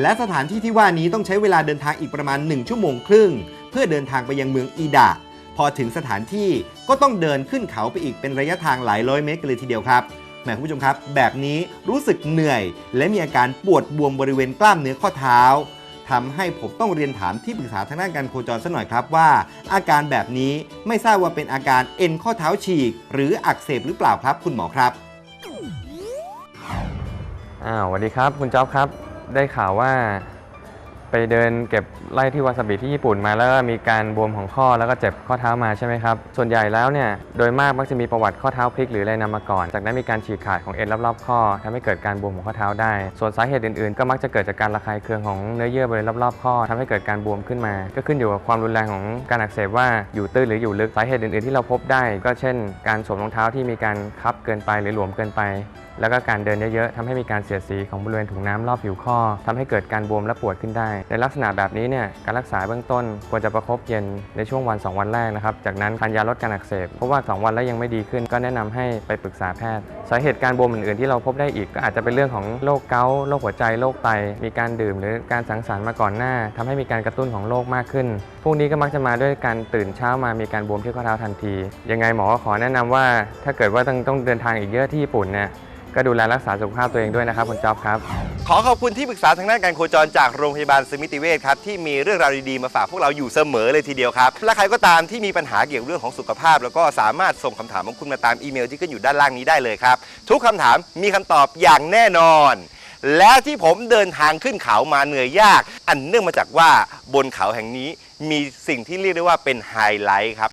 และสถานที่ที่ว่านี้ต้องใช้เวลาเดินทางอีกประมาณ 1 ชั่วโมงครึ่ง เพื่อเดินทางไปยังเมืองอีดะ พอถึงสถานที่ก็ต้องเดินขึ้นเขาไปอีกเป็นระยะทางหลายร้อยเมตรกันเลยทีเดียวครับแหมคุณผู้ชมครับ แบบนี้รู้สึกเหนื่อย และมีอาการปวดบวมบริเวณกล้ามเนื้อข้อเท้าทำให้ผมต้องเรียนถามที่ปรึกษาทางด้านการโคจรสักหน่อยครับว่า อาการแบบนี้ไม่ทราบว่าเป็นอาการเอ็นข้อเท้าฉีก หรืออักเสบหรือเปล่าครับ คุณหมอครับอ้าวสวัสดีครับ คุณจ๊อบครับ ได้ข่าวว่าไปเดินเก็บไล่ที่วาซาบิที่ญี่ปุ่นมาแล้วก็มีการบวมของข้อแล้วก็เจ็บข้อเท้ามาใช่ไหมครับ ส่วนใหญ่แล้วเนี่ยโดยมากมักจะมีประวัติข้อเท้าพลิกหรืออะไรนำมาก่อน จากนั้นมีการฉีกขาดของเอ็นรอบๆข้อทำให้เกิดการบวมของข้อเท้าได้ ส่วนสาเหตุอื่นๆ ก็มักจะเกิดจากการระคายเคืองของเนื้อเยื่อบริเวณรอบๆข้อทำให้เกิดการบวมขึ้นมา ก็ขึ้นอยู่กับความรุนแรงของการอักเสบว่าอยู่ตื้นหรืออยู่ลึกสาเหตุอื่นๆ ที่เราพบได้ ก็เช่น การสวมรองเท้าที่มีการคับเกินไปหรือหลวมเกินไปแล้วก็การเดินเยอะๆทำให้มีการเสียดสีของบริเวณถุงน้ำรอบผิวข้อทำให้เกิดการบวมและปวดขึ้นได้ ในลักษณะแบบนี้เนี่ยการรักษาเบื้องต้นควรจะประคบเย็นในช่วงวัน 2 วันแรกนะครับ จากนั้นทานยาลดการอักเสบเพราะว่า 2 วันแล้วยังไม่ดีขึ้น ก็แนะนำให้ไปปรึกษาแพทย์สาเหตุการบวมอื่นๆที่เราพบได้อีกก็อาจจะเป็นเรื่องของโรคเกาต์โรคหัวใจโรคไต มีการดื่ม หรือการสังสรรค์มาก่อนหน้าทำให้มีการกระตุ้นของโรคมากขึ้น พวกนี้ก็มักจะมาด้วยการตื่นเช้ามามีการบวมที่ข้อเท้าทันที ยังไงหมอขอแนะนำว่าถ้าเกิดว่าต้องต้องเดินทางอีกเยอะที่ญี่ปุ่นเนี่ย ก็ดูแลรักษาสุขภาพตัวเองด้วยนะครับคุณจ๊อบครับ ขอขอบคุณที่ปรึกษาทางด้านการโคจรจากโรงพยาบาลสมิติเวชครับที่มีเรื่องราวดีๆมาฝากพวกเราอยู่เสมอเลยทีเดียวครับ และใครก็ตามที่มีปัญหาเกี่ยวกับเรื่องของสุขภาพ แล้วก็สามารถส่งคำถามของคุณมาตามอีเมลที่ขึ้นอยู่ด้านล่างนี้ได้เลยครับ ทุกคำถามมีคำตอบอย่างแน่นอน และที่ผมเดินทางขึ้นเขามาเหนื่อยยาก อันเนื่องมาจากว่าบนเขาแห่งนี้มีสิ่งที่เรียกได้ว่าเป็นไฮไลท์ครับ